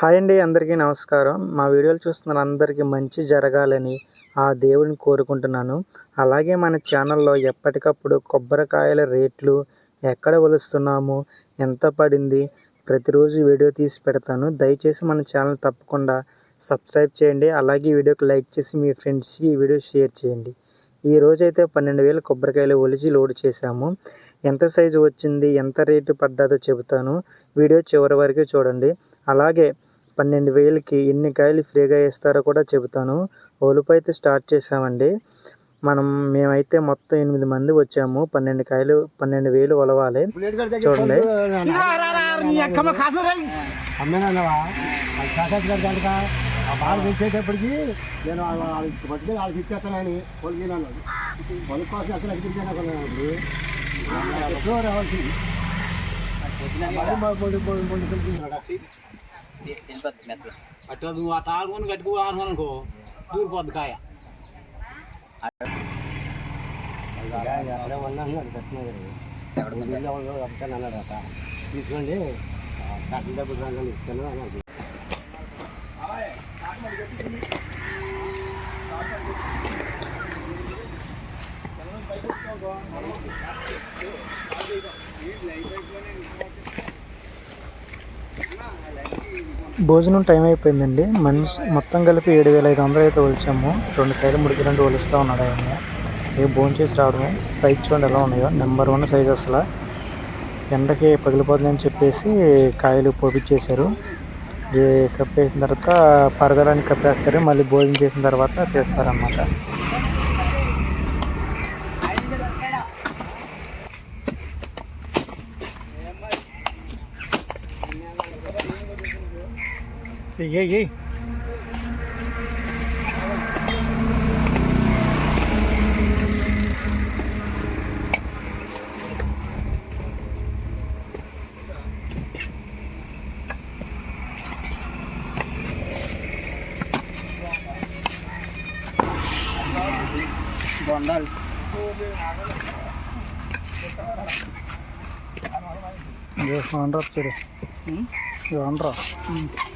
Hi అండి అందరికీ నమస్కారం. మా వీడియోలు చూస్తున్న అందరికీ మంచి జరగాలని ఆ దేవుడిని కోరుకుంటున్నాను. అలాగే మన ఛానల్లో ఎప్పటికప్పుడు కొబ్బరికాయల రేట్లు ఎక్కడ కొలుస్తున్నాము ఎంత పడింది ప్రతిరోజు వీడియో తీసి పెడతాను. దయచేసి మన ఛానల్ తప్పకుండా సబ్స్క్రైబ్ చేయండి. అలాగే వీడియోకి లైక్ చేసి మీ ఫ్రెండ్స్కి ఈ వీడియో షేర్ చేయండి. ఈ రోజైతే పన్నెండు వేల కొబ్బరికాయలు ఒలిచి లోడ్ చేశాము. ఎంత సైజు వచ్చింది ఎంత రేటు పడ్డాదో చెబుతాను. వీడియో చివరి వరకు చూడండి. అలాగే పన్నెండు వేలకి ఎన్ని కాయలు ఫ్రీగా ఇస్తారో కూడా చెబుతాను. ఒలుపు అయితే స్టార్ట్ చేసామండి మనం మేమైతే మొత్తం ఎనిమిది మంది వచ్చాము. పన్నెండు కాయలు పన్నెండు వేలు ఒలవాలి. చూడండి. బాగా నేను వాళ్ళకి పట్టుకుని వాళ్ళకి ఇచ్చేస్తానని పొలిగినాను పొలి కోసం ఎక్కించాను రావాల్సింది అట్లా నువ్వు అట్లా ఆడుకొని కట్టుకో ఆడుకోను అనుకో దూరిపోద్ది కాయ. అలాగా అక్కడే ఉన్నాను అది కట్టినాడు అన్నాడు అట తీసుకోండి కట్టిన డబ్బులు ఇస్తాను భోజనం టైం అయిపోయిందండి. మనిషి మొత్తం కలిపి ఏడు వేల ఐదు వందలు అయితే ఒలిచాము. రెండు కాయలు ముడికి రెండు ఒలుస్తూ ఉన్నాడు ఆయన. ఏ భోజనం చేసి రావడమే. సైజ్ చూడండి ఎలా ఉన్నాయో. నెంబర్ వన్ సైజ్ అసలు. ఎండకి పగిలిపోతుందని చెప్పేసి కాయలు పోపించేశారు ఏ కప్పేసిన తర్వాత పరదలాన్ని కప్పేస్తారు. మళ్ళీ భోజనం చేసిన తర్వాత Sí, sí, sí. Andra. Mm.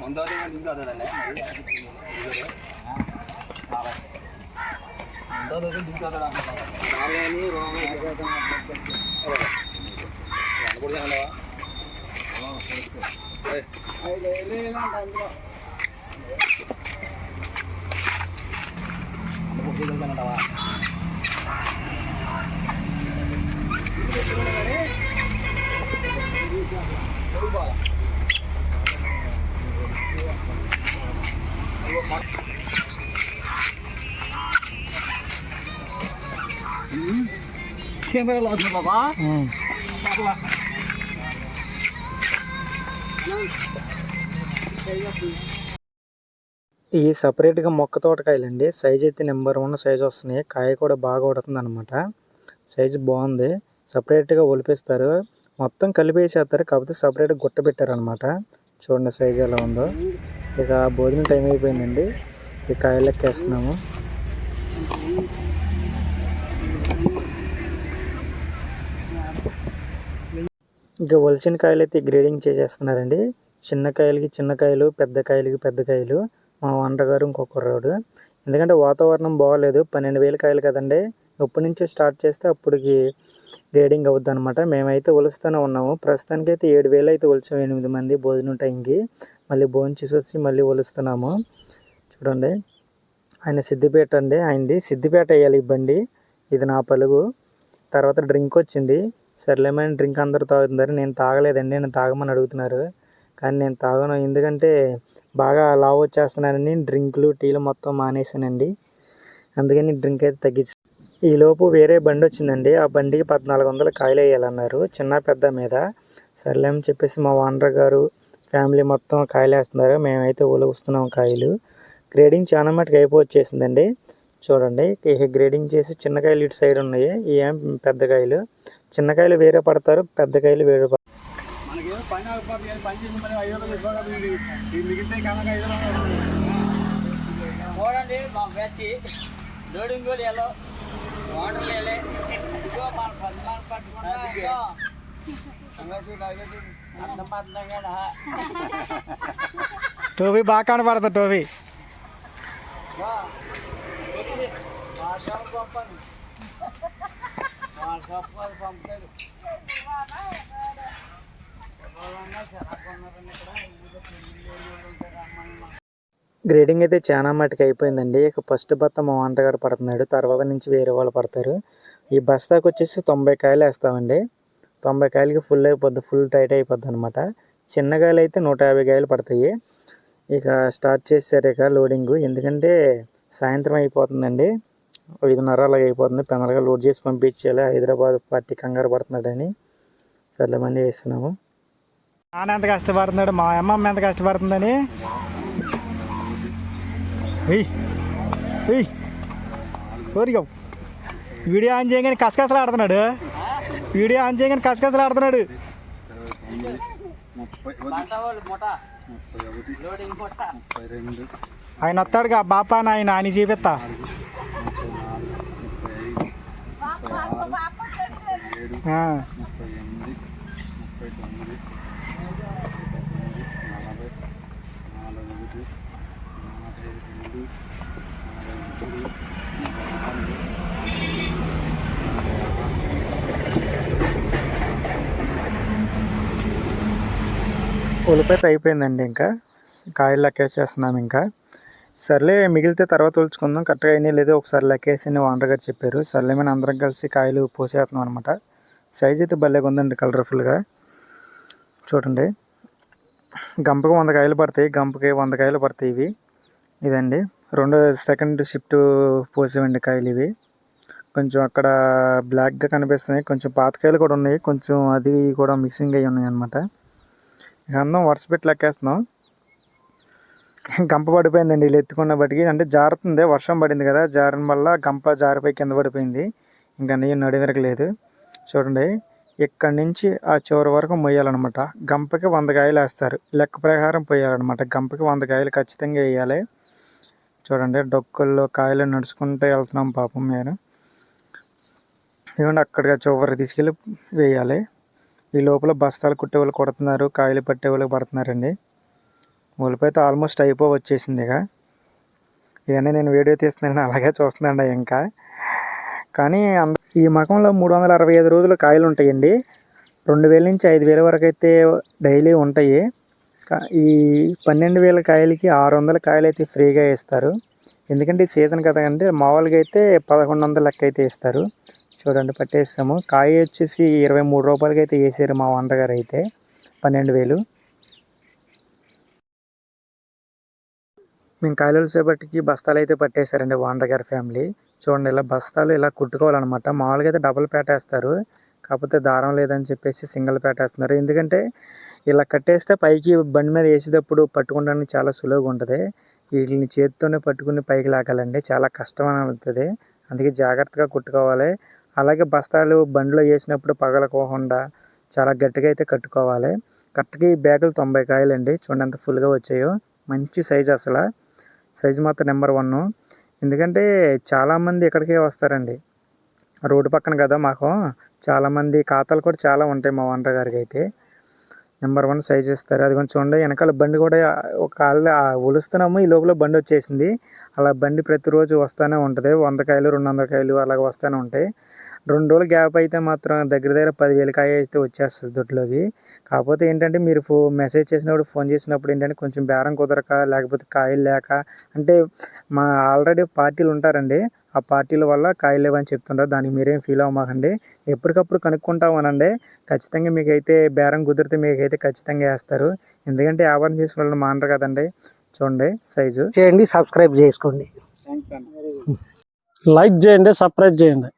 బొండాలు ఆంధ్ర చూడు ఇది ఆంధ్ర నీయే ఎనిమిది వందలకా మ్మ్. కెమెరాలో వస్తుంది బాబా ఈ సపరేట్గా మొక్క తోటకాయలండి. సైజ్ అయితే నెంబర్ వన్ సైజ్ వస్తున్నాయి. కాయ కూడా బాగా ఉడుతుంది అనమాట సైజు బాగుంది. సపరేట్గా ఒలిపిస్తారు. మొత్తం కలిపేసేస్తారు. కాకపోతే సపరేట్గా గుట్ట పెట్టారనమాట చూడండి సైజ్ ఎలా ఉందో. ఇక భోజనం టైం అయిపోయిందండి. ఈ కాయలు లెక్కేస్తున్నాము. ఇంకా ఒలిచిన కాయలు అయితే గ్రేడింగ్ చేసేస్తున్నారండి. చిన్న కాయలకి చిన్న కాయలు పెద్ద కాయలకి పెద్ద కాయలు. మా వంటగారు ఇంకొక రోడ్డు ఎందుకంటే వాతావరణం బాగోలేదు పన్నెండు వేల కాయలు కదండి. ఇప్పటి నుంచే స్టార్ట్ చేస్తే అప్పటికి గ్రేడింగ్ అవుద్ది అనమాట మేమైతే ఒలుస్తూనే ఉన్నాము. ప్రస్తుతానికి అయితే ఏడు వేలు అయితే ఒలిచాం ఎనిమిది మంది భోజనం టైంకి. మళ్ళీ భోజనం చేసి వచ్చి మళ్ళీ ఒలుస్తున్నాము. చూడండి. ఆయన సిద్దిపేట అండి. ఆయనది సిద్దిపేట వేయాలి ఈ బండి. ఇది నా పలుగు. తర్వాత డ్రింక్ వచ్చింది. సర్లేమని డ్రింక్ అందరూ తాగుతున్నారు. నేను తాగలేదండి నేను తాగమని అడుగుతున్నారు. కానీ నేను తాగను ఎందుకంటే బాగా లావ్ వచ్చేస్తున్నానని డ్రింకులు టీలు మొత్తం మానేసానండి అందుకని డ్రింక్ అయితే తగ్గించి ఈలోపు వేరే బండి వచ్చిందండి. ఆ బండికి పద్నాలుగు వందలు కాయలు వేయాలన్నారు చిన్న పెద్ద మీద. సర్లేమని చెప్పేసి మా ఓనర్ గారు ఫ్యామిలీ మొత్తం కాయలు వేస్తున్నారు. మేమైతే ఒలుగుస్తున్నాం కాయలు. గ్రేడింగ్ చాలా మటుకు అయిపోవచ్చేసిందండి చూడండి గ్రేడింగ్ చేసి చిన్న కాయలు ఇటు సైడ్ ఉన్నాయి. ఏం పెద్ద కాయలు? చిన్న కాయలు వేరే పడతారు పెద్ద కాయలు వేరే పడతారు. చూడండి మా బ్యాచ్ లోడింగ్ కూడా ఎలా? వాటర్ లేలే ఇదిగో మన పద్నాలుగు పట్టుకున్నా ఇదిగో. అవ్వ చూడు, అవ్వ చూడు. అంత మందంగా టోపీ బాగా గ్రేడింగ్ అయితే చాలా మటుకు అయిపోయిందండి. ఇక ఫస్ట్ బత్త మా వంటగారు పడుతున్నాడు. తర్వాత నుంచి వేరే వాళ్ళు పడతారు. ఈ బస్తాకు వచ్చేసి తొంభై కాయలు వేస్తామండి. తొంభై కాయలకి ఫుల్ అయిపోద్ది. ఫుల్ టైట్ అయిపోద్ది అనమాట చిన్న కాయలు అయితే నూట యాభై కాయలు పడతాయి. ఇక స్టార్ట్ చేశారు ఇక లోడింగ్ ఎందుకంటే సాయంత్రం అయిపోతుందండి. ఐదున్నర అలాగ అయిపోతుంది. పెనలుగా లోడ్ చేసి పంపించేయాలి హైదరాబాద్ పార్టీ కంగారు పడుతున్నాడని సర్లేమని వేస్తున్నాము నాన్న ఎంత కష్టపడుతున్నాడు? మా అమ్మమ్మ ఎంత కష్టపడుతుందని? కోరిగా వీడియో ఆన్ చేయగానే కసకసలు ఆడుతున్నాడు వీడియో ఆన్ చేయగానే కసకసలు ఆడుతున్నాడు బట్ట వాళ్ళు ముఠ లోడింగ్ ముఠ ఉల్లిపాయ అయిపోయిందండి ఇంకా. కాయలు లెక్కేసేస్తున్నాం ఇంకా. సర్లే మిగిలితే తర్వాత తోల్చుకుందాం. కరెక్ట్గా అయినా లేదో ఒకసారి లెక్కేసి ఓనర్ గారు చెప్పారు. సర్లే మేము అందరం కలిసి కాయలు పోసేస్తున్నాం అనమాట సైజ్ అయితే భలేగా ఉందండి కలర్ఫుల్గా. చూడండి. గంపకు వంద కాయలు పడతాయి. గంపకి వంద కాయలు పడతాయి ఇవి. ఇదండి. రెండో సెకండ్ షిఫ్ట్ పోసేవండి కాయలు ఇవి. కొంచెం అక్కడ బ్లాక్గా కనిపిస్తున్నాయి. కొంచెం పాతకాయలు కూడా ఉన్నాయి. కొంచెం అది కూడా మిక్సింగ్ అయ్యి ఉన్నాయి అనమాట ఇక అందం వరుస పెట్టి లెక్కేస్తున్నాం. గంప పడిపోయిందండి వీళ్ళు ఎత్తుకున్న బట్టికి. అంటే జారుతుంది వర్షం పడింది కదా జారడం వల్ల గంప జారిపోయి కింద పడిపోయింది. ఇంకా నేను నడివెరగలేదు చూడండి ఇక్కడి నుంచి ఆ చివరి వరకు మొయ్యాలన్నమాట. గంపకి వంద కాయలు వేస్తారు. లెక్క ప్రకారం పోయాలన్నమాట. గంపకి వంద కాయలు ఖచ్చితంగా వేయాలి. చూడండి డొక్కల్లో కాయలు నడుచుకుంటూ వెళ్తున్నాం పాపం నేను ఇదిగోండి అక్కడికి చివరి తీసుకెళ్ళి వేయాలి. ఈ లోపల బస్తాలు కుట్టే వాళ్ళు కొడుతున్నారు కాయలు పట్టేవాళ్ళు పడుతున్నారండి. ఉల్లిపాయ ఆల్మోస్ట్ అయిపో వచ్చేసింది ఇక ఇవన్నీ నేను వీడియో తీస్తున్నాను అలాగే చూస్తున్నాండి ఇంకా. కానీ అంద ఈ మకంలో మూడు వందల అరవై ఐదు రోజులు కాయలు ఉంటాయండి. రెండు వేల నుంచి ఐదు వేల వరకు అయితే డైలీ ఉంటాయి. కా- ఈ పన్నెండు వేల కాయలకి ఆరు వందల కాయలు అయితే ఫ్రీగా ఇస్తారు ఎందుకంటే ఈ సీజన్ కదా అంటే మామూలుగా అయితే పదకొండు వందల లెక్క అయితే ఇస్తారు చూడండి పట్టేస్తాము కాయ వచ్చేసి ఇరవై మూడు రూపాయలకి అయితే వేసారు మా వంటగారు అయితే పన్నెండు వేలు మేము కాయలు సేపటికి బస్తాలు అయితే పట్టేశారండి వాండగారి ఫ్యామిలీ. చూడండి ఇలా బస్తాలు ఇలా కుట్టుకోవాలన్నమాట. మామూలుగా అయితే డబుల్ పేటేస్తారు కాకపోతే దారం లేదని చెప్పేసి సింగిల్ పేటేస్తున్నారు ఎందుకంటే ఇలా కట్టేస్తే పైకి బండి మీద వేసేటప్పుడు పట్టుకోవడానికి చాలా సులువుగా ఉంటుంది. వీటిని చేతితోనే పట్టుకుని పైకి లాగాలండి. చాలా కష్టం అని అవుతుంది అందుకే జాగ్రత్తగా కుట్టుకోవాలి. అలాగే బస్తాలు బండిలో వేసినప్పుడు పగలకోకుండా చాలా గట్టిగా అయితే కట్టుకోవాలి. కరెక్ట్గా ఈ బ్యాగులు తొంభై కాయలండి. చూడండి ఎంత ఫుల్గా వచ్చాయో. మంచి సైజ్ అసలు. సైజు మాత్రం నెంబర్ వన్. ఎందుకంటే చాలామంది ఇక్కడికే వస్తారండి. రోడ్డు పక్కన కదా మాకు. చాలామంది ఖాతాలు కూడా చాలా ఉంటాయి మా ఓనర్ గారికి అయితే. నెంబర్ వన్ సైజ్ ఇస్తారు అది కొంచెం చూడండి వెనకాల బండి కూడా ఒక కాళ్ళు ఒలుస్తున్నాము ఈ లోపల బండి వచ్చేసింది. అలా బండి ప్రతిరోజు వస్తూనే ఉంటుంది. వంద కాయలు రెండు వందల కాయలు అలాగ వస్తూనే ఉంటాయి. రెండు రోజులు గ్యాప్ అయితే మాత్రం దగ్గర దగ్గర పదివేల కాయ అయితే వచ్చేస్తుంది దొడ్లోకి. కాకపోతే ఏంటంటే మీరు ఫో మెసేజ్ చేసినప్పుడు ఫోన్ చేసినప్పుడు ఏంటంటే కొంచెం బేరం కుదరక లేకపోతే కాయలు లేక అంటే మా ఆల్రెడీ పార్టీలు ఉంటారండి. ఆ పార్టీల వల్ల కాయలు లేవని చెప్తుంటారు దానికి మీరేం ఫీల్ అవ్వమాకండి. ఎప్పటికప్పుడు కనుక్కుంటామనండి. ఖచ్చితంగా మీకైతే బేరం కుదిరితే మీకైతే ఖచ్చితంగా వేస్తారు. ఎందుకంటే వ్యాపారం చేసిన వాళ్ళు మానరు కదండి. చూడండి సైజు. చేయండి సబ్స్క్రైబ్ చేసుకోండి. లైక్ చేయండి సబ్స్క్రైబ్ చేయండి.